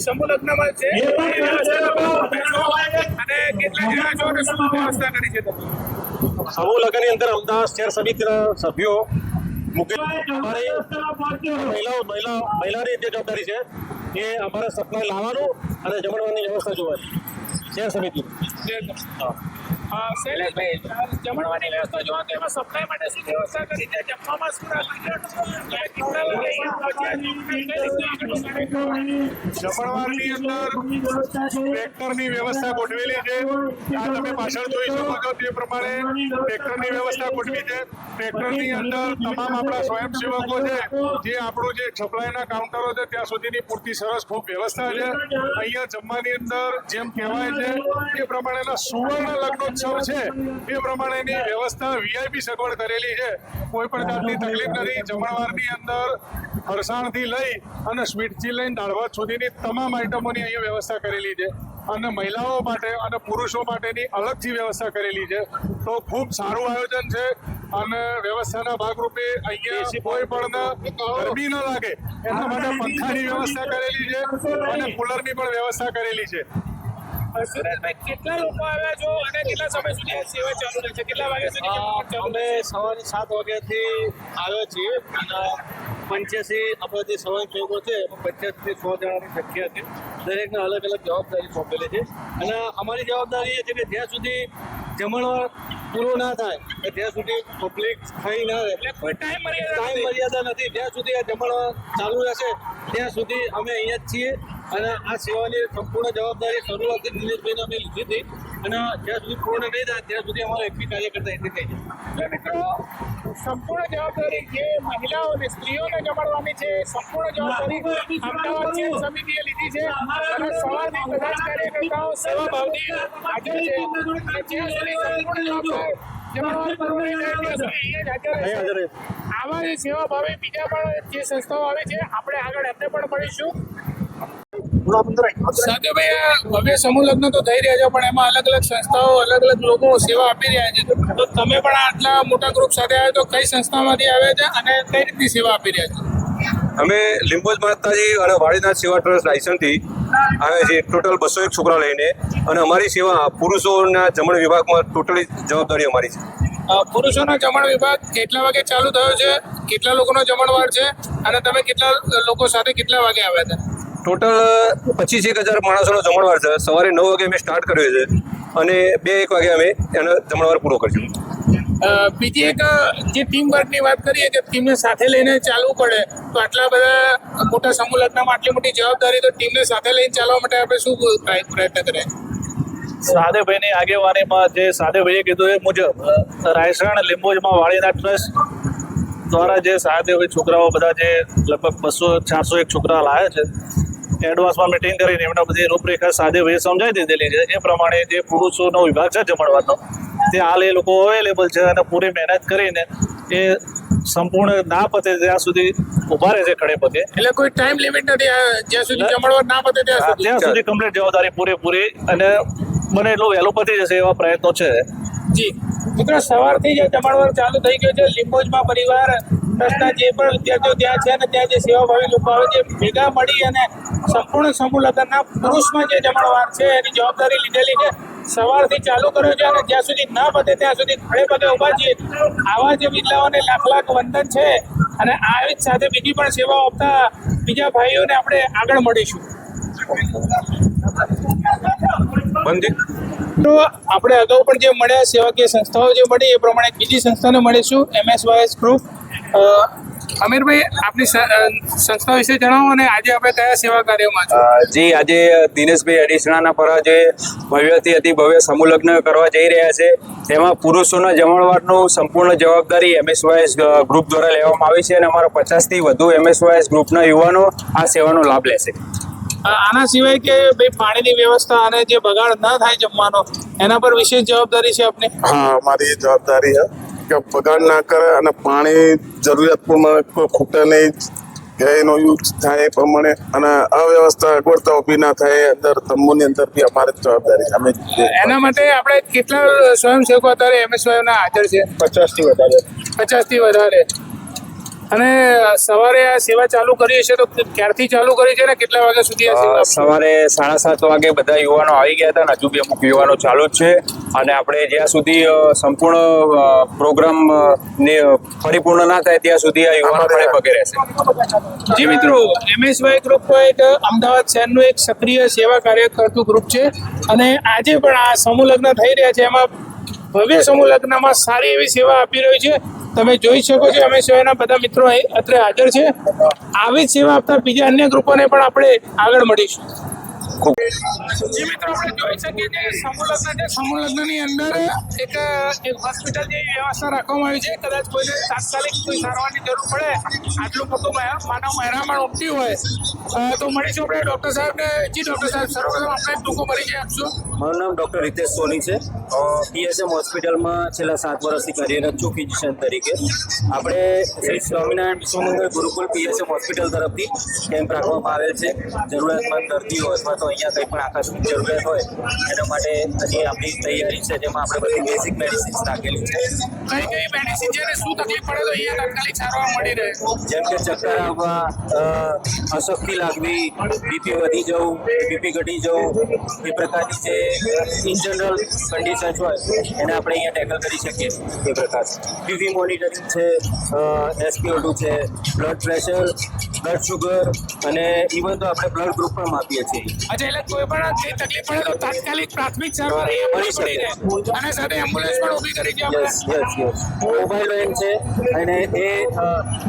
સમૂહ લગ્નમાં છે. અને કેટલા જણા છો અને શું વ્યવસ્થા કરી છે તમે સમૂહ લગ્નની અંદર અમદાવાદ શહેર સમિતિના સભ્યો મુકેશ અમારી મહિલાઓ મહિલા મહિલાની જે જવાબદારી છે એ અમારે સપ્લાય લાવવાનું અને જમણવાની વ્યવસ્થા જોવાની. શહેર સમિતિ શૈલેષભાઈ જમણવાની વ્યવસ્થા જોવા તો એમાં સપ્લાય માટે શું વ્યવસ્થા કરી છે? જમવામાં શું રાખ્યું છે? કેટલા લોકો અહીંયા જમણવારની અંદર ટ્રેક્ટરની વ્યવસ્થા ગોઠવેલી છે. આ તમે પાછળ જોઈ શકો છો તે પ્રમાણે ટ્રેક્ટરની વ્યવસ્થા ગોઠવી છે. ટ્રેક્ટરની અંદર તમામ આપણા સ્વયંસેવકો છે જે આપણું જે સપ્લાયના કાઉન્ટરો છે ત્યાં સુધીની પૂરતી સરસ ખૂબ વ્યવસ્થા છે. અહીંયા જમવાની અંદર જેમ કહેવાય છે એ પ્રમાણેના સુવર્ણ લગ્નોત્સવ છે. એ પ્રમાણેની વ્યવસ્થા વીઆઈપી સગવડ કરેલી છે. કોઈ પણ જાતની તકલીફ નથી. જમણવારની અંદર ફરસાણથી લઈ અને સ્વીટથી લઈને દાળ ભાત સુધીની તમામ આઈટમોની અહીંયા વ્યવસ્થા કરેલી છે. અને મહિલાઓ માટે અને પુરુષો માટેની અલગથી વ્યવસ્થા કરેલી છે. તો ખૂબ સારું આયોજન છે. અને વ્યવસ્થાના ભાગરૂપે અહીંયા કોઈ પણ ગરમી ન લાગે. એના માટે પંખાની વ્યવસ્થા કરેલી છે અને કુલરની પણ વ્યવસ્થા કરેલી છે. સુરેશભાઈ કેટલા લોકો આવ્યા છો અને કેટલા સમય સુધી આ સેવા ચાલુ રહેશે કેટલા વાગ્યા સુધી અમે સવારે સાત વાગ્યાથી આવ્યા છીએ. અને પંચ્યાસી આપણા જે સ્વયંસેવકો છે. પંચ્યાસી સો જણાની સંખ્યા છે દરેકને અલગ અલગ જવાબદારી સોંપેલી છે. અને અમારી જવાબદારી એ છે કે જ્યાં સુધી જમણવાર પૂરો ના થાય ત્યાં સુધી પબ્લિક થઈ ના રહે ટાઈમ મર્યાદા ટાઈમ નથી. મર્યાદા નથી. જ્યાં સુધી આ જમણવાર ચાલુ રહેશે ત્યાં સુધી અમે અહીંયા જ છીએ. અને આ સેવાની સંપૂર્ણ જવાબદારી શરૂઆતથી દિનેશભાઈને અમે લીધી હતી. અને જ્યાં સુધી પૂર્ણ નહીં થાય ત્યાં સુધી અમારો એક બી કાર્યકર્તા એટલી થઈ જાય મિત્રો સંપૂર્ણ જવાબદારી જે મહિલાઓ અને સ્ત્રીઓને જમાડવાની છે સંપૂર્ણ જવાબદારી અમદાવાદ શહેર સમિતિએ લીધી છે. અને સવારથી બધા જ કાર્યકર્તાઓ સેવા ભાવની હાજર છે. જ્યાં સુધી સંપૂર્ણ જવાબદાર. આવા જે સેવા ભાવે બીજા પણ જે સંસ્થાઓ આવે છે આપણે આગળ એમને પણ મળીશું. સાધુભાઈ ભવ્ય સમૂહ લગ્ન તો થઈ રહ્યા છે પણ એમાં અલગ અલગ સંસ્થાઓ અલગ અલગ લોકો સેવા આપી રહ્યા છે. તો તમે પણ આટલા મોટા ગ્રુપ સાથે આવ્યા તો કઈ સંસ્થામાંથી આવ્યા છે અને કઈ રીતની સેવા આપી રહ્યા છે? અમે લીંબોજ માતાજી અને વાડીનાથ સેવા ટ્રસ્ટ લાયસન્સથી આવ્યા છીએ. ટોટલ બસો એક છોકરા લઈને અને અમારી સેવા પુરુષોના જમણ વિભાગમાં ટોટલી જવાબદારી અમારી છે. પુરુષોનો જમણ વિભાગ કેટલા વાગે ચાલુ થયો છે? કેટલા લોકોનો જમણવાર છે? અને તમે કેટલા લોકો સાથે કેટલા વાગે આવ્યા હતા? ટોટલ પચીસ એક હજાર માણસોનો જમણવાર છે. સવારે નવ વાગે અમે સ્ટાર્ટ કર્યો છે અને બે એક વાગે અમે એનો જમણવાર પૂરો કરશું બીજી એક જે ટીમ વર્કની વાત કરીએ કે ટીમને સાથે લઈને ચાલવું પડે તો આટલા બધા મોટા સમૂહ લગ્નમાં આટલી મોટી જવાબદારી તો ટીમને સાથે લઈને ચાલવા માટે આપણે શું પ્રય- પ્રયત્ન કરીએ? સાદેભાઈની આગેવાનીમાં જે સાદેભાઈએ કીધું એ મુજબ રાયસણ લીંબોજમાં વાળીના ટ્રસ્ટ દ્વારા જે સાદેભાઈ છોકરાઓ બધા જે લગભગ બસો ચારસો એક છોકરા લાવે છે એડવાન્સમાં મિટિંગ કરીને એમને બધી રૂપરેખા સાદેભાઈએ સમજાવી દીધેલી છે. એ પ્રમાણે જે પુરુષોનો વિભાગ છે જમણવારનો તે હાલ એ લોકો અવેલેબલ છે અને પૂરી મહેનત કરીને એ સંપૂર્ણ ના પતે ત્યાં સુધી ઊભા રહે છે ખડે પગે. એટલે કોઈ ટાઈમ લિમિટ નથી જ્યાં સુધી જમણવાર ના પતે ત્યાં સુધી. ત્યાં સુધી કમ્પ્લીટ જવાબદારી પૂરેપૂરી અને બને એટલું વહેલું પતી જશે એવા પ્રયત્નો છે. જી. મિત્રો, સવારથી જે જમણવાર ચાલુ થઈ ગયું છે, લીંબોજમાં પરિવાર ટ્રસ્ટના જે પણ વિદ્યાર્થીઓ ત્યાં છે અને ત્યાં જે સેવાભાવી લોકો આવે છે, ભેગા મળી અને સંપૂર્ણ સમૂહ લગ્નના પુરુષમાં જે જમણવાર છે, એની જવાબદારી લીધેલી છે. સવારથી ચાલુ કર્યો છે અને જ્યાં સુધી ન પતે ત્યાં સુધી ખડે પગે ઊભા છીએ. આવા જે બિરલાઓને લાખ લાખ વંદન છે અને આવી જ સાથે બીજી પણ સેવાઓ આપતા બીજા ભાઈઓને આપણે આગળ મળીશું. તો આપણે અગાઉ પણ જે મળ્યા સેવાકીય સંસ્થાઓ જે મળી એ પ્રમાણે બીજી સંસ્થાને મળીશું એમએસવાયએસ ગ્રુપ અમીરભાઈ આપની સંસ્થા વિશે જણાવો અને આજે આપણે કયા સેવા કાર્યમાં છો? જી આજે દિનેશભાઈ અડીસણાના પર જે ભવ્યથી અતિ ભવ્ય સમૂહ કરવા જઈ રહ્યા છે. તેમાં પુરુષોના જમણવારનું સંપૂર્ણ જવાબદારી એમએસવાયએસ ગ્રુપ દ્વારા લેવામાં આવી છે અને અમારા પચાસથી વધુ એમએસવાયએસ ગ્રુપના યુવાનો આ સેવાનો લાભ લેશે. આના સિવાય કે ભાઈ પાણીની વ્યવસ્થા અને જે બગાડ ન થાય જમવાનો એના પર વિશેષ જવાબદારી છે આપની? હા અમારી જવાબદારી છે કે બગાડ ના કરે અને પાણી જરૂરિયાત પ્રમાણે કોઈ ખૂટે નહીં એનો યુઝ થાય એ પ્રમાણે અને અવ્યવસ્થા અગવડતા ઊભી ના થાય અંદર તંબુની અંદર બી અમારે જ જવાબદારી અમે એના માટે આપણે કેટલા સ્વયંસેવકો અત્યારે એમએસવાયના હાજર છે? પચાસથી વધારે. પચાસથી વધારે. અને સવારે આ સેવા ચાલુ કરી છે તો ક્યારથી ચાલુ કરી છે ને કેટલા વાગ્યા સુધી આ સવારે સાડા સાત વાગે બધા યુવાનો આવી ગયા હતા ને હજુ બી અમુક યુવાનો ચાલુ જ છે. અને આપણે જ્યાં સુધી સંપૂર્ણ પ્રોગ્રામ ને પરિપૂર્ણ ના થાય ત્યાં સુધી આ યુવાનો ખડે પગે રહેશે. જી મિત્રો એમએસવાય ગ્રુપ એક અમદાવાદ શહેરનું એક સક્રિય સેવા કાર્ય કરતું ગ્રુપ છે. અને આજે પણ આ સમૂહ લગ્ન થઈ રહ્યા છે. એમાં ભવ્ય સમૂહ લગ્નમાં સારી એવી સેવા આપી રહ્યું છે. તમે જોઈ શકો છો, અમે સિવાયના બધા મિત્રો અત્રે હાજર છે. આવી જ સેવા આપતા બીજા અન્ય ગ્રુપોને પણ આપણે આગળ મળીશું. જી મિત્રો આપણે જોઈ શકીએ છીએ કે છે. સમૂહ લગ્નની અંદર એક એક હોસ્પિટલ જેવી વ્યવસ્થા રાખવામાં આવી છે. કદાચ કોઈને તાત્કાલિક કોઈ સારવારની જરૂર પડે આટલું મોટું માનવ મહેરામણ ઉમટી હોય તો મળીશું આપણે ડૉક્ટર સાહેબને જી ડૉક્ટર સાહેબ સર્વપ્રથમ આપણે ટૂંકો પરિચય આપશો. મારું નામ ડૉક્ટર રિતેશ સોની છે. પીએસએમ હોસ્પિટલમાં છેલ્લા સાત વર્ષથી કાર્યરત છું ફિઝિશિયન તરીકે. આપણે શ્રી સ્વામિનારાયણ વિશ્વમંગળ ગુરુકુલ પીએસએમ હોસ્પિટલ તરફથી કેમ્પ રાખવામાં આવેલ છે. જરૂરિયાતમંદ દર્દીઓ અથવા તો અહીંયા કંઈ પણ આકસ્મિક જરૂરિયાત હોય એના માટે હજી આપણી તૈયારી છે જેમાં આપણે બધી બેઝિક મેડિસિન્સ રાખેલી છે. કઈ કઈ મેડિસિન છે શું તકલીફ પડે તો અહીંયા તાત્કાલિક સારવાર મળી રહે. જેમ કે ચક્કર આવવા અશક્તિ લાગવી બીપી વધી જવું બીપી ઘટી જવું એ પ્રકારની જે ઇન જનરલ કન્ડિશન્સ હોય એને આપણે અહીંયા ટેકલ કરી શકીએ. એ પ્રકાર. બીપી મોનિટરિંગ છે એસપીઓ ટુ છે બ્લડ પ્રેશર બ્લડ શુગર અને ઇવન તો આપણે બ્લડ ગ્રુપ પણ માપીએ છીએ. અચ્છા એટલે કોઈ પણ તકલીફ પડે તો તાત્કાલિક પ્રાથમિક સારવાર અહીંયા મળી શકે. અને સાથે એમ્બ્યુલન્સ પણ ઊભી કરી છે yes yes yes mobile van છે અને એ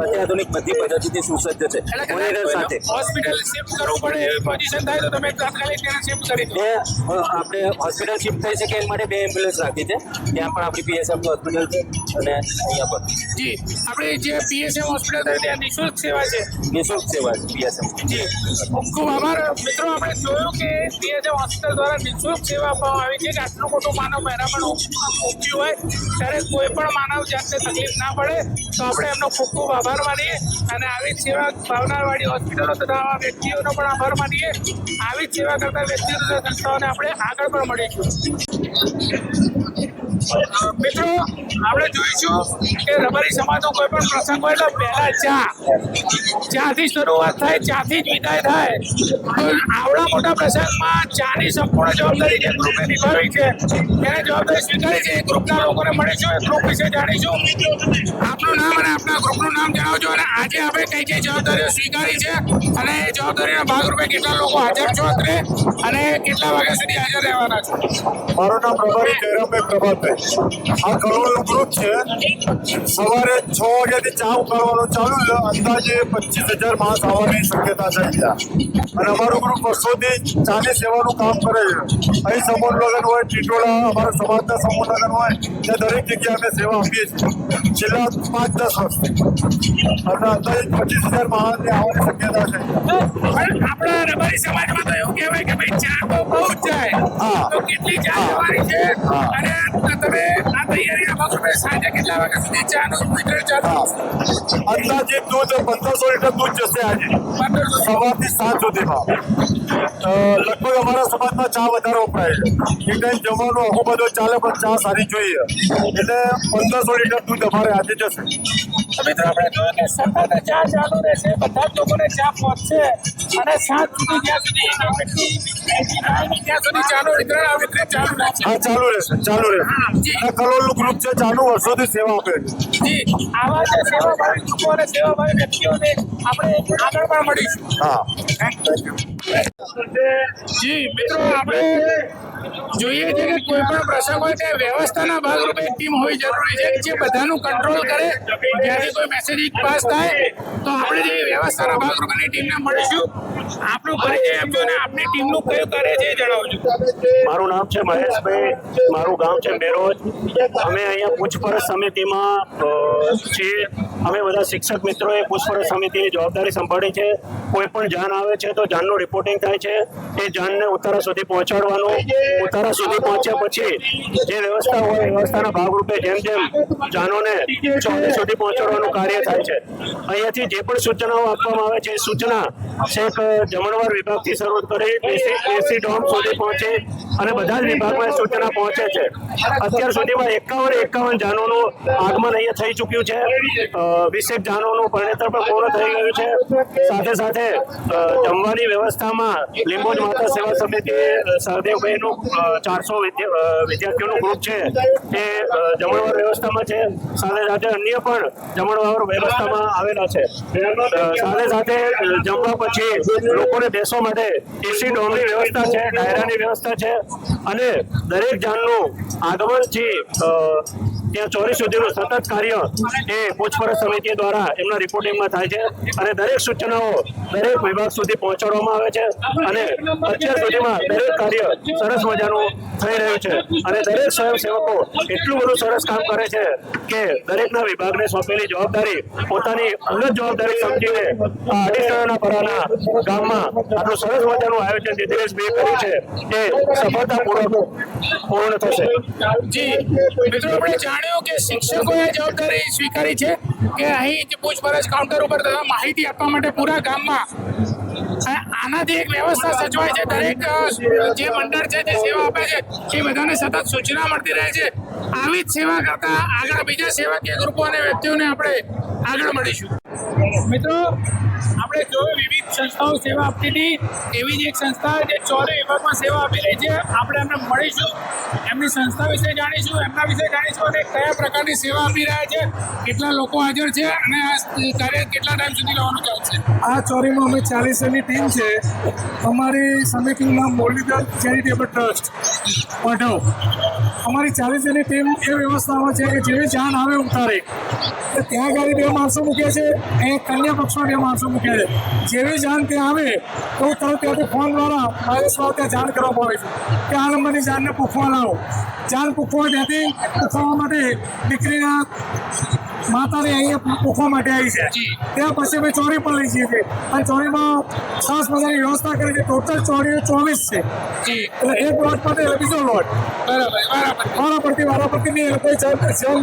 અત્યાધુનિક બધી પદ્ધતિથી સુસજ્જ છે. મોનિટર સાથે. હોસ્પિટલ શિફ્ટ કરવું પડે એવી પોઝિશન થાય તો તમે તાત્કાલિક તેને શિફ્ટ કરી દો. આપણે હોસ્પિટલ શિફ્ટ થઈ શકે એ માટે બે એમ્બ્યુલન્સ રાખી છે. ત્યાં પણ આપણી પીએસએમ હોસ્પિટલ છે અને અહીંયા પણ. જી. આપણે જે પીએસએમ હોસ્પિટલ છે ત્યાં નિઃશુલ્ક સેવા છે. આપણે જોયું કે પીએસએમ હોસ્પિટલ દ્વારા નિઃશુલ્ક સેવા આપવામાં આવી છે કે આટલું મોટું માનવ મહેરામણ ઉમટ્યું હોય ત્યારે કોઈ પણ માનવ જાતને તકલીફ ના પડે તો આપણે એમનો ખૂબ આભાર માનીએ અને આવી સેવા ભાવનાવાળી હોસ્પિટલો તથા વ્યક્તિઓનો પણ આભાર માનીએ આવી જ સેવા કરતા વ્યક્તિઓ સંસ્થાઓને આપણે આગળ પણ મળીશું મિત્રો, આપણે જોઈશું કે રબારી સમાજનો કોઈ પણ પ્રસંગ હોય એટલે પહેલા ચા ચાથી શરૂઆત થાય ચાથી જ વિદાય થાય. આવડા મોટા પ્રસંગમાં ચાની સંપૂર્ણ જવાબદારી જે ગ્રુપે નિભાવી છે, એને જવાબદારી સ્વીકારી છે, એ ગ્રુપના લોકોને મળીશું એ ગ્રુપ વિશે જાણીશું. આપનું નામ અને આપના ગ્રુપનું નામ જણાવજો અને આજે આપણે કઈ કઈ જવાબદારીઓ સ્વીકારી છે અને એ જવાબદારીના ભાગરૂપે કેટલા લોકો હાજર છો અત્રે અને કેટલા વાગ્યા સુધી હાજર રહેવાના છો? મારું નામ પ્રભારી જયરામભાઈ પ્રભાતભાઈ આ કલોલનું ગ્રુપ છે. સવારે છ વાગ્યાથી ચા ઉકાળવાનું ચાલુ છે. અંદાજે પચીસ હજાર માણસ આવવાની શક્યતા છે અને અમારું ગ્રુપ વર્ષોથી ચાની સેવાનું કામ કરે છે. અહીં સમૂહ લગ્ન હોય ટીટોળા અમારા સમાજના સમૂહ લગ્ન હોય ત્યાં દરેક જગ્યાએ અમે સેવા આપીએ છીએ. છેલ્લા પાંચ દસ વર્ષથી. અને અંદાજે પચીસ હજાર માણસની આવવાની શક્યતા છે. આપણા રબારી સમાજમાં તો એવું કહેવાય કે ભાઈ ચા તો બહુ જાય. હા. તો કેટલી ચા છે? અને તમે આ તૈયારીના ભાગરૂપે સાંજે કેટલા વાગ્યા સુધી ચાનું વિતરણ ચાલુ અંદાજે દૂધ પંદરસો લીટર દૂધ જશે આજે. સવારથી સાંજ સુધીમાં. લગભગ અમારા સમાજમાં ચા વધારે વપરાય છે. ટાઈમ જમવાનું આખું બધું ચાલે પણ ચા સારી જોઈએ. એટલે પંદરસો લીટર દૂધ અમારે આજે જશે. મિત્રો આપણે જોયું કે સતત ચા ચાલુ રહેશે બધા જ લોકોને ચા પહોંચશે. અને સાત સુધી જ્યાં સુધી ત્યાં સુધી ચાનું વિતરણ આ વિતરણ ચાલુ રહેશે હા ચાલુ રહેશે ચાલુ રહેશે. અને ગ્રુપ છે ચાનું વર્ષોથી સેવા આપે છે. જી. આવા જે સેવાભાવી લોકો અને સેવાભાવી વ્યક્તિઓને આપણે આગળ પણ મળીશું. હા. જી મિત્રો આપણે જોઈએ છે કે કોઈ પણ પ્રસંગ હોય ત્યાં વ્યવસ્થાના ભાગરૂપે ટીમ હોવી જરૂરી છે. જે બધાનું કંટ્રોલ કરે જ્યારે કોઈ મેસેજ પાસ થાય, તો આપણે જે વ્યવસ્થાના ભાગરૂપેની ટીમને મળીશું. આપણું પરિચય આપજો અને આપની ટીમનું કયું કાર્ય છે જણાવજો. મારું નામ છે મહેશભાઈ, મારું ગામ છે બેરોજ અમે અહીંયા પૂછપરછ સમિતિમાં છીએ. અમે બધા શિક્ષક મિત્રોએ પૂછપરછ સમિતિની જવાબદારી સંભાળી છે. કોઈ પણ જાન આવે છે તો જાનનું રિપોર્ટિંગ થાય છે. એ જાનને ઉતારા સુધી પહોંચાડવાનું. ઉતારા સુધી પહોંચ્યા પછી જે વ્યવસ્થા હોય વ્યવસ્થાના ભાગરૂપે જેમ જેમ જાનોને ચોરી સુધી પહોંચાડવાનું કાર્ય થાય છે. અહીંયાથી જે પણ સૂચનાઓ આપવામાં આવે છે સૂચના છેક જમણવાર વિભાગથી શરૂ કરી એસી એસી ડોમ સુધી પહોંચે અને બધા જ વિભાગમાં સૂચના પહોંચે છે. અત્યાર સુધીમાં એકાવન એકાવન જાનોનું આગમન અહીંયા થઈ ચૂક્યું છે. વીસેક જાનોનું પરિણેતર પણ પૂર્ણ થઈ ગયું છે. સાથે સાથે જમવાની વ્યવસ્થામાં લીંબોજ માતા સેવા સમિતિ સહદેવભાઈનું ચારસો વિદ્યાર્થીઓનું ગ્રુપ છે. તે જમણવાર વ્યવસ્થામાં છે. સાથે સાથે અન્ય પણ જમણવાર વ્યવસ્થામાં આવેલા છે. સાથે સાથે જમવા પછી લોકોને બેસવા માટે એસી ડોમની વ્યવસ્થા છે, ડાયરાની વ્યવસ્થા છે. અને દરેક જાનનું આગમનથી ત્યાં ચોરી સુધીનું સતત કાર્ય એ પૂછપરછ સમિતિ દ્વારા એમના રિપોર્ટિંગમાં થાય છે. અને દરેક સૂચનાઓ દરેક વિભાગ સુધી પહોંચાડવામાં આવે છે. અને અત્યાર સુધીમાં દરેક કાર્ય સરસ મજાનું થઈ રહ્યું છે. અને દરેક સ્વયંસેવકો એટલું બધું સરસ કામ કરે છે કે દરેકના વિભાગને સોંપેલી જવાબદારી, પોતાની અંગત જવાબદારી સમજીને આ અડીસરના પરાના ગામમાં આટલું સરસ મજાનું આયોજન દિનેશભાઈ કર્યું છે. એ સફળતાપૂર્વક પૂર્ણ થશે. જી, મિત્રો, આપણે જાણ્યું કે શિક્ષકોએ જવાબદારી સ્વીકારી છે કે અહીં પૂછપરછ કાઉન્ટર ઉપર તથા માહિતી આપવા માટે પૂરા ગામમાં આનાથી એક વ્યવસ્થા સચવાય છે. દરેક જે મંડળ છે, જે સેવા આપે છે, એ બધાને સતત સૂચના મળતી રહે છે. આવી જ સેવા કરતા આગળ બીજા સેવાકીય ગ્રુપો અને વ્યક્તિઓને આપણે આગળ મળીશું. મિત્રો આપણે જોયું વિવિધ સંસ્થાઓ સેવા આપતી હતી. એવી જ એક સંસ્થા જે ચોરે વિભાગમાં સેવા આપી રહી છે. આપણે એમને મળીશું, એમની સંસ્થા વિશે જાણીશું, એમના વિશે જાણીશું અને કયા પ્રકારની સેવા આપી રહ્યા છે, કેટલા લોકો હાજર છે અને આ કાર્ય કેટલા ટાઈમ સુધી લેવાનું ચાલશે? આ ચોરીમાં અમે ચાલીસની ટીમ છે. અમારી સમિતિનું નામ મોરલીધર ચેરિટેબલ ટ્રસ્ટ. પઢવ અમારી ચાલીસ જણની ટીમ એ વ્યવસ્થામાં છે કે જેવી જાન આવે ઉતારે. ત્યાં ગાડી બે માણસો મૂકે છે એ કન્યા પક્ષમાં બે માણસો મૂકે છે. જેવી જાણ ત્યાં આવે તો તરત ત્યાંથી ફોન દ્વારા મારી સ્વ ત્યાં જાણ કરવામાં આવે છે કે આ નંબરની જાણને પૂછવા લાવો. જાણ પૂછવા ત્યાંથી પૂછવા માટે દીકરીના માતાને અહીંયા પૂછવા માટે આવી છે. ત્યાં પછી અમે ચોરી પણ લઈ જઈએ છીએ. અને ચોરીમાં સરસ મજાની વ્યવસ્થા કરી છે. ટોટલ ચોરીઓ ચોવીસ છે. જી. એટલે એક લોટ માટે એટલે બીજો લોટ વારા પડતી વારા કોઈ જેમ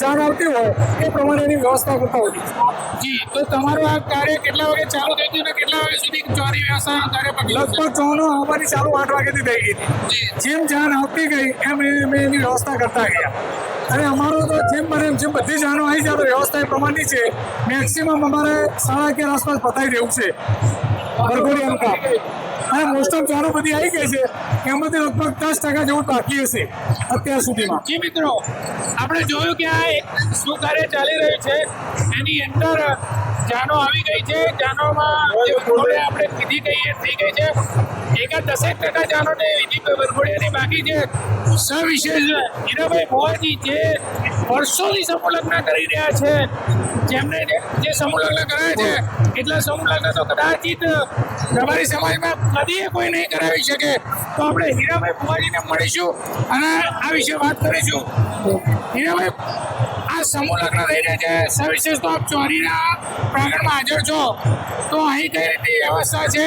જાણ આવતી હોય એ પ્રમાણે એની વ્યવસ્થા કરતા હોય. જી તો તમારું આ કાર્ય કેટલા વાગે ચાલુ થઈ ગયું અને કેટલા વાગે સુધી ચોરી વ્યવસ્થા કાર્ય લગભગ ચોનો અમારી ચાલુ આઠ વાગ્યાથી થઈ ગઈ જેમ જાણ આવતી ગઈ એમ અમે એની વ્યવસ્થા કરતા ગયા. અને અમારું તો જેમ બને એમ જેમ બધી જાનો આવી જાય, તો વ્યવસ્થા એ પ્રમાણની છે. મેક્સિમમ અમારે સાડા અગિયાર આસપાસ પતાવી દેવું છે. ભરઘોડિયાનું અંકા અને મોસ્ટ ઓફ જાનો બધી આવી ગઈ છે, એમાંથી લગભગ દસ ટકા જેવું બાકી હશે અત્યાર સુધીમાં. જી મિત્રો, આપણે જોયું કે આ શું કાર્ય ચાલી રહ્યું છે, એની અંદર જાનો આવી ગઈ છે. જાનોમાં આપણે વિધિ કહીએ થઈ ગઈ છે. એકાદ દસેક ટકા જાનોને વિધિ વરઘોડિયાની બાકી છે સવિશેષ હીરાભાઈ ભુવાજી જે વર્ષોથી સમૂહ લગ્ન કરી રહ્યા છે જેમને જે- સમૂહ લગ્ન કરાયા છે એટલા સમૂહ લગ્ન તો કદાચિત તમારી સમાજમાં કદી કોઈ નહીં કરાવી શકે. તો આપણે હીરાભાઈ ભુવાજીને મળીશું અને આ વિશે વાત કરીશું. હીરાભાઈ સમૂહ લગ્ન થઈ રહ્યા છે. સવિશેષ તો આપ ચોરીના પ્રાંગણમાં હાજર છો. તો અહીં કઈ રીતની વ્યવસ્થા છે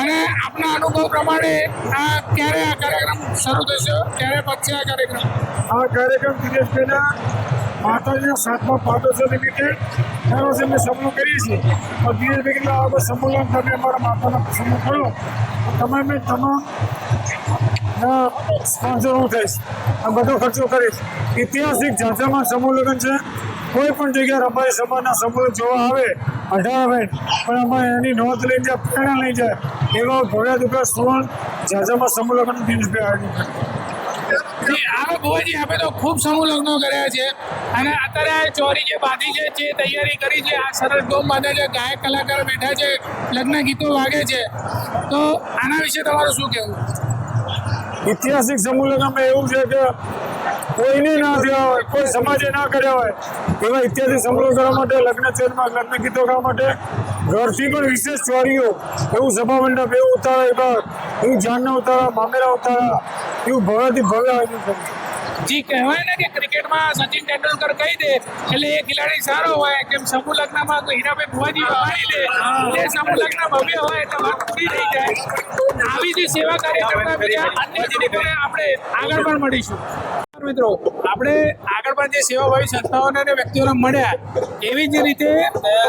અને આપના અનુભવ પ્રમાણે આ ક્યારે આ કાર્યક્રમ શરૂ થશે? ક્યારે પછી આ કાર્યક્રમ? આ કાર્યક્રમ દિનેશભાઈના માતાજીના સાતમા પાદોત્સવ નિમિત્તે દર વર્ષે અમે સમૂહ કરીએ છીએ દિનેશભાઈ કેટલા સંમેલન તમે અમારા માતાનો સમૂહ તમે મેં તમામ સ્પોન્સર હું થઈશ. આ બધો ખર્ચો કરીશ. ઐતિહાસિક ઝાઝામાં સમૂહ છે. કોઈ પણ જગ્યાએ રબારી સમાજના સમૂહ જોવા આવે, અઢાર આવે, પણ અમારે એની નોંધ લઈ જાય, પ્રેરણા લઈ જાય. એવા ભવ્ય દુર્ગા સુવર્ણ જાજામાં સમૂહ લગ્ન દિનેશભાઈ આયોજન કર્યું ભુવાજી આપણે તો ખૂબ સમૂહ લગ્નો કર્યા છે. અને અત્યારે આ ચોરી જે બાંધી છે, જે તૈયારી કરી છે, આ સરસ ડોમ બાંધે છે ગાયક કલાકાર બેઠા છે, લગ્ન ગીતો વાગે છે. તો આના વિશે તમારું શું કહેવું? ઐતિહાસિક સમૂહ લગ્નમાં એવું છે કે કોઈને ના થયા હોય, કોઈ સમાજે ના કર્યા હોય, એવા ઐતિહાસિક સમૂહ કરવા માટે, લગ્ન ચેરમાં લગ્ન ગીતો ગાવા માટે ઘરથી પણ વિશેષ ચોરીઓ, એવું સભા મંડપ, એવું ઉતારા એવા એવું જાનના ઉતારા મામેરા ઉતારા એવું ભવ્ય આયોજન કર્યું જી, કહેવાય ને કે ક્રિકેટમાં સચિન તેંડુલકર કહી દે, એટલે એ ખેલાડી સારો હોય. કેમ સમૂહ લગ્નમાં હીરાભાઈ ભુવાજી વગાડી દે એ સમૂહ લગ્ન ભવ્ય હોય એટલે વાત પૂરી થઈ જાય. આવી જે સેવા કાર્ય કરતા બીજા અન્ય આપણે આગળ પણ મળીશું. મિત્રો. આપણે આગળ પણ જે સેવાભાવી સંસ્થાઓને અને વ્યક્તિઓને મળ્યા, એવી જ રીતે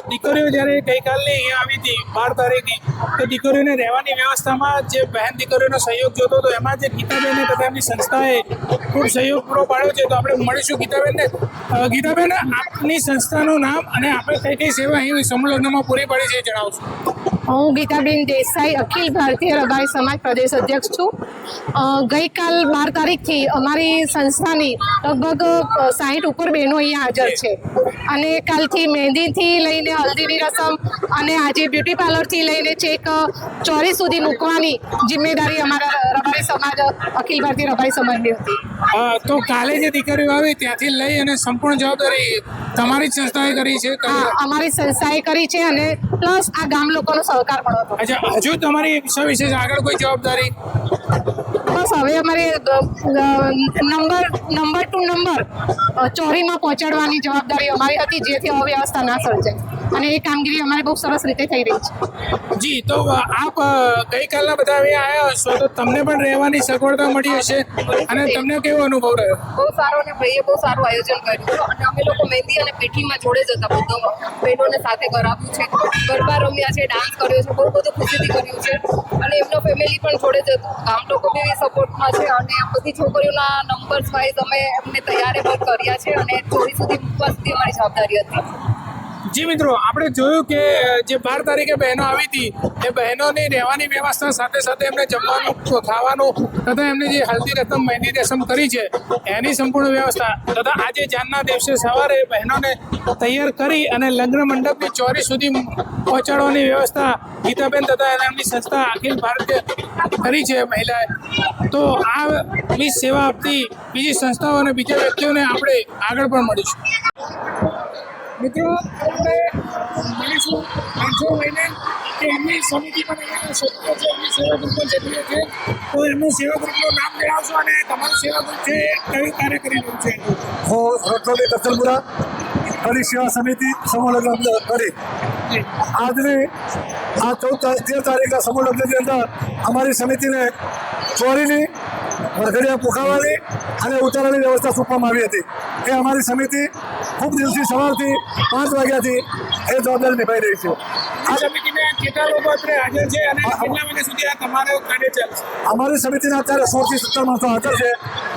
દીકરીઓ જ્યારે ગઈકાલની અહીંયા આવી હતી, બાર તારીખની, તો દીકરીઓને રહેવાની વ્યવસ્થામાં જે બહેન દીકરીઓનો સહયોગ જોતો હતો, એમાં જે ગીતાબેન તથા એમની સંસ્થાએ ખૂબ સહયોગ પૂરો પાડ્યો છે, તો આપણે મળીશું ગીતાબેનને. ગીતાબેન, આપની સંસ્થાનું નામ અને આપણે કઈ કઈ સેવા અહીં સમૂહલગ્નમાં પૂરી પાડી છે જણાવશો. હું ગીતાબેન દેસાઈ, અખિલ ભારતીય રબારી સમાજ પ્રદેશ અધ્યક્ષ છું. ગઈકાલ બાર તારીખથી અમારી સંસ્થાની લગભગ સાહીઠ ઉપર બહેનો અહીંયા હાજર છે. અને કાલથી મહેંદીથી લઈને હલ્દીની રસમ અને આજે બ્યુટી પાર્લરથી લઈને છેક ચોરી સુધી મૂકવાની જિમ્મેદારી અમારા રબારી સમાજ અખિલ ભારતીય રબારી સમાજની હતી. તો કાલે જે દીકરીઓ આવી ત્યાંથી લઈ અને સંપૂર્ણ જવાબદારી તમારી જ સંસ્થાએ કરી છે હા અમારી સંસ્થાએ કરી છે અને પ્લસ આ ગામ લોકોનો સહકાર પણ હતો. અચ્છા હજુ તમારી વિષય વિશે આગળ કોઈ જવાબદારી? બસ હવે અમારે નંબર નંબર ટુ નંબર ચોરીમાં પહોંચાડવાની જવાબદારી અમારી હતી જેથી અવ્યવસ્થા ના સર્જાય. અને એ કામગીરી અમારે બહુ સરસ રીતે થઈ રહી છે. જી તો આપ ગઈકાલના બધા અહીંયા આવ્યા હશો તો તમને પણ રહેવાની સગવડતા મળી હશે. અને તમને કેવો અનુભવ રહ્યો? બહુ સારો અને ભાઈએ બહુ સારું આયોજન કર્યું અને અમે લોકો મહેંદી અને પેઠીમાં જોડે જ હતા બધા બહેનોને સાથે કરાવ્યું છે. ગરબા રમ્યા છે ડાન્સ કર્યો છે બહુ બધું ખુશીથી કર્યું છે. અને એમનો ફેમિલી પણ જોડે જ હતું. ગામ લોકો બી સપોર્ટમાં છે અને બધી છોકરીઓના નંબર્સ વાઇઝ અમે એમને તૈયાર પણ કર્યા છે અને થોડી સુધી મૂકવા સુધી અમારી જવાબદારી હતી. જી મિત્રો, આપણે જોયું કે જે બાર તારીખે બહેનો આવી હતી, એ બહેનોની રહેવાની વ્યવસ્થા સાથે સાથે એમને જમવાનું ખાવાનું તથા એમને જે હલ્દી રસમ મહેંદી રસમ કરી છે, એની સંપૂર્ણ વ્યવસ્થા તથા આજે જાનના દિવસે સવારે બહેનોને તૈયાર કરી અને લગ્ન મંડપની ચોરી સુધી પહોંચાડવાની વ્યવસ્થા ગીતાબેન તથા એમની સંસ્થા અખિલ ભારતીય કરી છે મહિલાએ. તો આ સેવા આપતી બીજી સંસ્થાઓ અને બીજા વ્યક્તિઓને આપણે આગળ પણ મળીશું. મિત્રો આપણે મળીશું પાંચસો મહિને કે એમની સમિતિ પણ અહીંયા સભ્યો છે એમની સેવા ગ્રુપ પણ સભ્યો છે. તો એમનું સેવા ગ્રુપનું નામ જણાવશો અને તમારું સેવા ગ્રુપ છે કયું કાર્ય કરી રહ્યું છે હું રત્નોલી કસલપુરા કડી સેવા સમિતિ સમૂહ લગ્ન કરી. આજની આ ચૌદ તેર તારીખના સમૂહ લગ્નની અંદર અમારી સમિતિને ચોરીની વરઘડિયા પોખાવાની અને ઉતારવાની વ્યવસ્થા સોંપવામાં આવી હતી. એ અમારી સમિતિ ખૂબ દિવસથી સવારથી પાંચ વાગ્યાથી એ જવાબદારી નિભાઈ રહી છે. આ સમિતિને કેટલા લોકો અત્યારે હાજર છે અને કેટલા વાગ્યા સુધી આ તમારું કાર્ય ચાલશે અમારી સમિતિના અત્યારે સોળથી સત્તર માણસો હાજર છે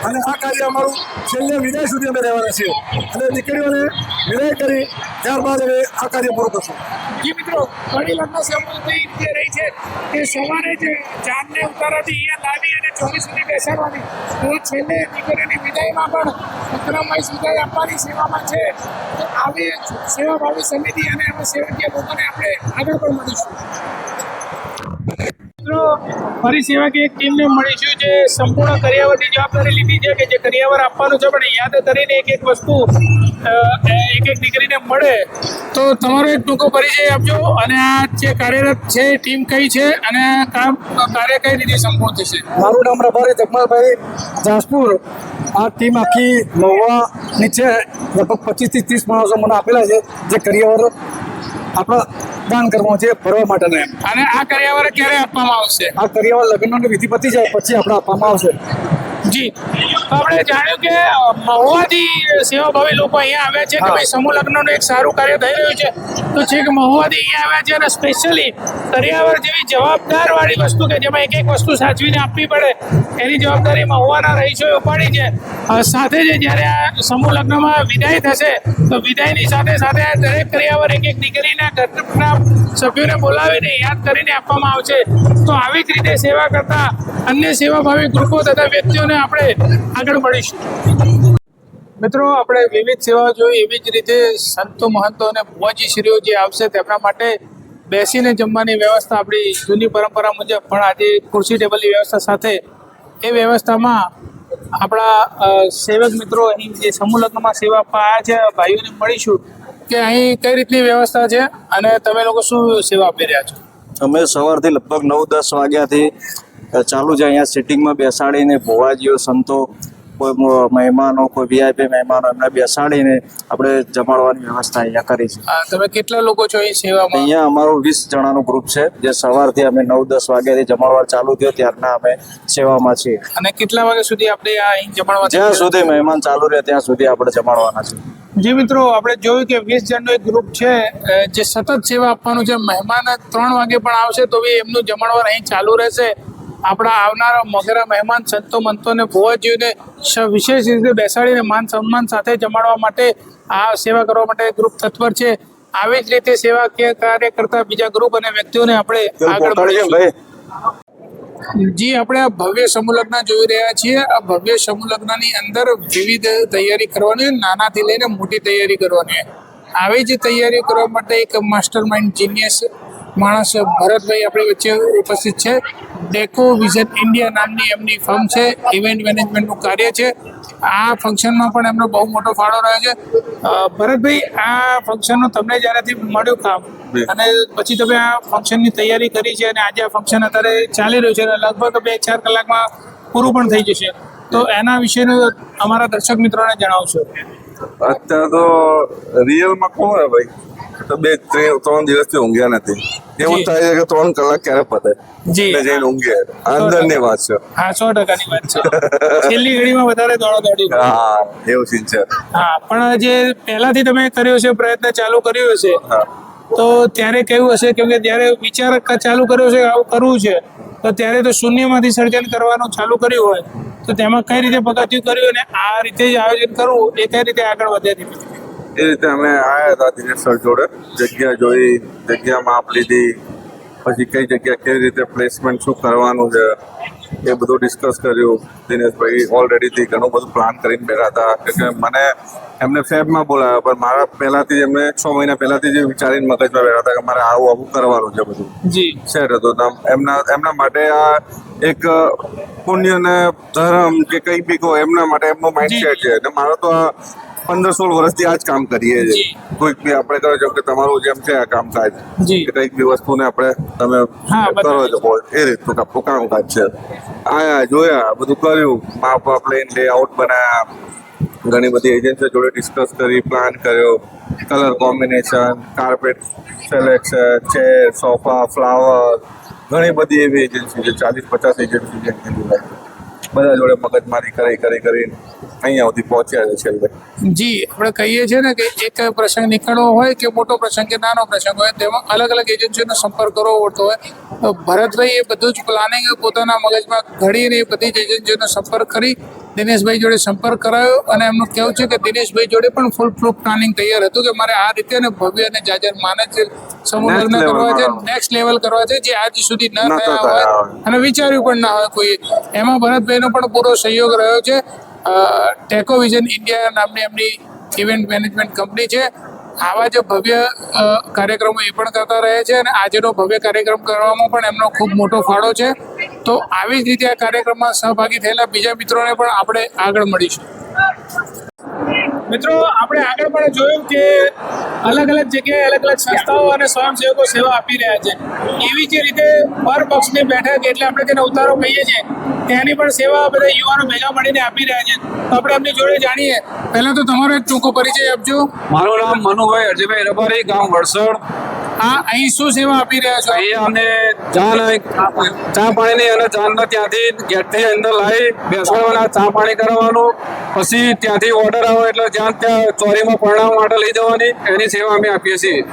અને આ કાર્ય અમારું છેલ્લે વિદાય સુધી અમે રહેવાના છીએ. અને દીકરીઓને વિદાય કરી ત્યારબાદ હવે આ કાર્ય પૂરું કરશું. જી મિત્રો ઘણી લગ્ન સમૃદ્ધિ જે રહી છે કે સવારે જ જાનને ઉતારાથી અહીંયા લાવી અને ચોવીસ સુધી બેસાડવાની. એ છેલ્લે દીકરીની વિદાયમાં પણ વિક્રમભાઈ વિદાય આપવાની સેવામાં છે. તો આવી સેવાભાવી સમિતિ અને એમાં સેવકીય લોકોને આપણે આગળ પણ મળીશું. મિત્રો, ફરી કે એક ટીમને મળીશું જે સંપૂર્ણ કરિયાવરની જવાબદારી લીધી છે કે જે કરિયાવર આપવાનું છે, પણ યાદ કરીને એક એક વસ્તુ એક એક દીકરીને મળે, તો તમારો એક ટૂંકો પરિચય આપજો. અને આ જે કાર્યરત છે, ટીમ કઈ છે, અને કામ, કાર્ય કઈ રીતે સંપૂર્ણ થશે? મારું નામ પ્રભારી જગમાલભાઈ જાસપુર. આ ટીમ આખી મહુવાની છે, લગભગ પચીસથી ત્રીસ માણસો મને આપેલા છે, જે કરિયાવર આપણા દાન કરવાનું છે ફરવા માટેના એમ. અને આ કરિયાવર ક્યારે આપવામાં આવશે? આ કરિયાવર લગ્નની વિધિ પતી જાય પછી આપણે આપવામાં આવશે. જી. તો આપણે જાણ્યું કે મહુવાથી સેવાભાવી લોકો અહીંયા આવ્યા છે કે ભાઈ સમૂહ લગ્નનું એક સારું કાર્ય થઈ રહ્યું છે. તો છેક મહુવાથી અહીંયા આવ્યા છે અને સ્પેશિયલી દરિયાવર જેવી જવાબદાર વાળી વસ્તુ કે જેમાં એક એક વસ્તુ સાચવીને આપવી પડે એની જવાબદારી મહુવાના રહીશોએ ઉપાડી છે. સાથે જ જ્યારે આ સમૂહ લગ્નમાં વિદાય થશે તો વિદાયની સાથે સાથે આ દરેક દરિયાવર એક એક દીકરીના ઘટના સભ્યોને બોલાવીને યાદ કરીને આપવામાં આવશે. તો આવી જ રીતે સેવા કરતા અન્ય સેવાભાવી ગ્રુપો તથા વ્યક્તિઓને આપણે આગળ મળીશું. મિત્રો, આપણે વિવિધ સેવાઓ જોઈ એવી જ રીતે સંતો, મહંતો અને ભુવાજી શ્રીઓ જે આવશે તેમના માટે બેસીને જમવાની વ્યવસ્થા આપણી જૂની પરંપરા મુજબ, પણ આજે ખુરશી ટેબલની વ્યવસ્થા સાથે એ વ્યવસ્થામાં આપણા સેવક મિત્રો અહીં જે સમૂહલગ્નમાં સેવા આપવા આવ્યા છે, ભાઈઓને મળીશું કે અહીં કઈ રીતની વ્યવસ્થા છે અને તમે લોકો શું સેવા આપી રહ્યા છો? અમે સવારથી લગભગ નવ દસ વાગ્યાથી ચાલુ છે અહીંયા સિટિંગમાં બેસાડીને ભોવાજીઓ સંતો કોઈ મ- મહેમાનો કોઈ વીઆઈપી મહેમાનો એમને બેસાડીને આપણે જમાડવાની વ્યવસ્થા અહીંયા કરી છે. તમે કેટલા લોકો છો એ સેવામાં? અહીંયા અમારું વીસ જણાનું ગ્રુપ છે જે સવારથી અમે નવ દસ વાગ્યાથી જમાડવા ચાલુ થયો ત્યારના અમે સેવામાં છીએ. અને કેટલા વાગ્યા સુધી આપણે આ અહીં જમાડવા જ્યાં સુધી મહેમાન ચાલુ રહે ત્યાં સુધી આપણે જમાડવાના છે જી મિત્રો આપણે જોયું કે વીસ જણનો એક ગ્રુપ છે જે સતત સેવા આપવાનું છે. મહેમાન ત્રણ વાગે પણ આવશે તો બી એમનું જમણવાર અહીં ચાલુ રહેશે. આપણા આવનારા મોગેરા મહેમાન સંતો મંતોને ભુવાજીઓને વિશેષ રીતે બેસાડીને માન સન્માન સાથે જમાડવા માટે આ સેવા કરવા માટે ગ્રુપ તત્પર છે. આવી જ રીતે સેવા કે કાર્ય કરતા બીજા ગ્રુપ અને વ્યક્તિઓને આપણે આગળ મળીશું. જી આપણે આ ભવ્ય સમૂહલગ્ન જોઈ રહ્યા છીએ. આ ભવ્ય સમૂહલગ્નની અંદર વિવિધ તૈયારી કરવાની નાનાથી લઈને મોટી તૈયારી કરવાની. આવી જ તૈયારી કરવા માટે એક માસ્ટર માઇન્ડ જીનિયસ માણસ ભરતભાઈ આપણી વચ્ચે ઉપસ્થિત છે. ડેકો વિઝન ઇન્ડિયા નામની એમની ફર્મ છે. ઇવેન્ટ મેનેજમેન્ટનું કાર્ય છે. આ ફંક્શનમાં પણ એમનો બહુ મોટો ફાળો રહ્યો છે. ભરતભાઈ આ ફંક્શનનું તમને જ્યારેથી મળ્યું કામ અને પછી તમે આ ફંક્શનની તૈયારી કરી છે અને આજે આ ફંક્શન અત્યારે ચાલી રહ્યું છે અને લગભગ બે ચાર કલાકમાં પૂરું પણ થઈ જશે. તો એના વિશેનું અમારા દર્શક મિત્રોને જણાવશો. અત્યારે તો રિયલમાં કોણ ભાઈ? તો બે ત્રણ દિવસથી ઊંઘ્યા નથી. એવું થાય છે કે ત્રણ કલાક ક્યારે પતે? જી. એટલે જઈને ઊંઘે અંદરની વાત છે. હા સો ટકાની વાત છે. છેલ્લી ઘડીમાં વધારે દોડો દોડી હા એવું સીન છે. હા પણ જે પહેલાથી તમે કર્યો છે પ્રયત્ન ચાલુ કર્યો છે તો ત્યારે કેવું હશે? કેમ કે જ્યારે વિચાર ચાલુ કર્યો છે આવું કરવું છે તો ત્યારે તો શૂન્યમાંથી સર્જન કરવાનું ચાલુ કર્યું હોય તો તેમાં કઈ રીતે પગથિયું કર્યું અને આ રીતે જ આયોજન કરવું એ કઈ રીતે આગળ વધે? એ રીતે અમે આવ્યા હતા દિનેશ સર જોડે. જગ્યા જોઈ જગ્યા માપ લીધી. પછી કઈ જગ્યા કેવી રીતે પ્લેસમેન્ટ શું કરવાનું છે એ બધું ડિસ્કસ કર્યું. દિનેશભાઈ ઓલરેડીથી ઘણું બધું પ્લાન કરીને બેઠા હતા. કે મને એમને ફેબમાં બોલાવ્યા પણ મારા પહેલાથી જ એમને છ મહિના પહેલાથી જ વિચારીને મગજમાં બેઠા હતા કે મારે આવું આવું કરવાનું છે બધું. સેટ હતો. એમના એમના માટે આ એક પુણ્ય ને ધર્મ કે કઈ બી કહો એમના માટે એમનું માઇન્ડસેટ છે. અને મારો તો આ પંદર સોળ વર્ષથી આ જ કામ કરીએ છીએ. કોઈક બી આપણે કરો જેમ કે તમારું જેમ છે આ કામકાજ કે કંઈક બી વસ્તુને આપણે તમે કરો છો એ રીતનું આપણું કામકાજ છે. આયા જોયા બધું કર્યું. માપ બાપ લઈને લેઆઉટ બનાવ્યા ઘણી બધી એજન્સીઓ જોડે ડિસ્કસ કરી પ્લાન કર્યો. Colour combination carpet selection chair sofa flower ઘણી બધી એવી એજન્સી છે ચાલીસ પચાસ એજન્સી છે જોડે. બધા જોડે મગજમારી કરી કરી કરી અહીંયા સુધી પહોંચ્યા છે છેલ્લે. જી, આપણે કહીએ છીએ ને કે એક પ્રસંગ નીકળવો હોય કે મોટો પ્રસંગ કે નાનો પ્રસંગ હોય, તેમાં અલગ અલગ એજન્સીઓનો સંપર્ક કરવો પડતો હોય. ભરતભાઈ એ બધું જ પ્લાનિંગ પોતાના મગજમાં ઘડીને એ બધી જ એજન્સીઓનો સંપર્ક કરી દિનેશભાઈ જોડે સંપર્ક કરાયો અને એમનું કહેવું છે કે દિનેશભાઈ જોડે પણ ફૂલ પ્રૂફ પ્લાનિંગ તૈયાર હતું કે મારે આ રીતે અને ભવ્ય અને જાજર માને છે સમૂહ લગ્ન કરવા છે નેક્સ્ટ લેવલ કરવા છે જે આજ સુધી ન થયા હોય. અને વિચાર્યું પણ ના હોય કોઈ. એમાં ભરતભાઈનો પણ પૂરો સહયોગ રહ્યો છે. ટેકો વિઝન ઇન્ડિયા નામની એમની ઇવેન્ટ મેનેજમેન્ટ કંપની છે. આવા જે ભવ્ય કાર્યક્રમો એ પણ કરતા રહે છે અને આજનો ભવ્ય કાર્યક્રમ કરવામાં પણ એમનો ખૂબ મોટો ફાળો છે. તો આવી જ રીતે આ કાર્યક્રમમાં સહભાગી થયેલા બીજા મિત્રોને પણ આપણે આગળ મળીશું. મિત્રો, આપણે આગળ પણ જોયું કે અલગ અલગ જગ્યાએ અલગ અલગ સંસ્થાઓ અને સ્વયંસેવકો સેવા આપી રહ્યા છે. એવી જ રીતે પર પક્ષની બેઠક એટલે આપણે તેને ઉતારો કહીએ છીએ. તેની પણ સેવા બધા યુવાનો ભેગા મળીને આપી રહ્યા છે. તો આપણે એમની જોડે જાણીએ. પહેલા તો તમારો એક ટૂંકો પરિચય આપજો. મારું નામ મનુભાઈ અજયભાઈ રબારી ગામ વડસડ આ અહીં શું સેવા આપી રહ્યા છો? અહીંયા અમને ચા ચા પાણીની અને ચાંદના ત્યાંથી ગેટની અંદર લાવી બેસાડવાના ચા પાણી કરવાનું. પછી ત્યાંથી ઓર્ડર આવે એટલે જ્યાં ત્યાં ચોરીમાં પરણાવવા માટે લઈ જવાની. એની સેવા અમે આપીએ છીએ.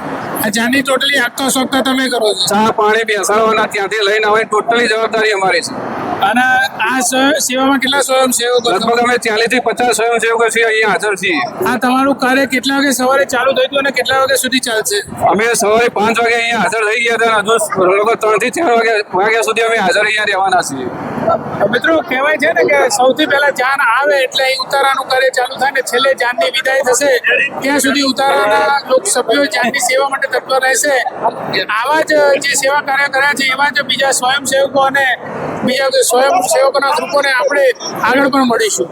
જ્યાંની ટોટલી આગતા સોગતા તમે કરો છો. ચા પાણી બેસાડવાના ત્યાંથી લઈને આવે ટોટલી જવાબદારી અમારી છે. અને આ સેવામાં કેટલા સ્વયંસેવકો? લગભગ અમે ચાલીસથી પચાસ સ્વયંસેવકો છીએ અહીંયા હાજર છીએ. આ તમારું કાર્ય કેટલા વાગે સવારે ચાલુ થયું હતું અને કેટલા વાગ્યા સુધી ચાલશે? અમે સવારે પાંચ વાગે અહીંયા હાજર થઈ ગયા હતા હજુ લગભગ ત્રણથી ચાર વાગ્યા વાગ્યા સુધી અમે હાજર અહીંયા રહેવાના છીએ. મિત્રો કહેવાય છે ને કે સૌથી પહેલા જાન આવે એટલે ઉતારાનું કાર્ય ચાલુ થાય ને છેલ્લે જાનની વિદાય થશે. ત્યાં સુધી ઉતારાના લોક સભ્યો જાનની સેવા માટે તત્પર રહેશે. આવા જ જે સેવા કાર્ય કર્યા છે એવા જ બીજા સ્વયંસેવકો અને બીજા સ્વયંસેવકોના ગ્રુપોને આપણે આગળ પણ મળીશું.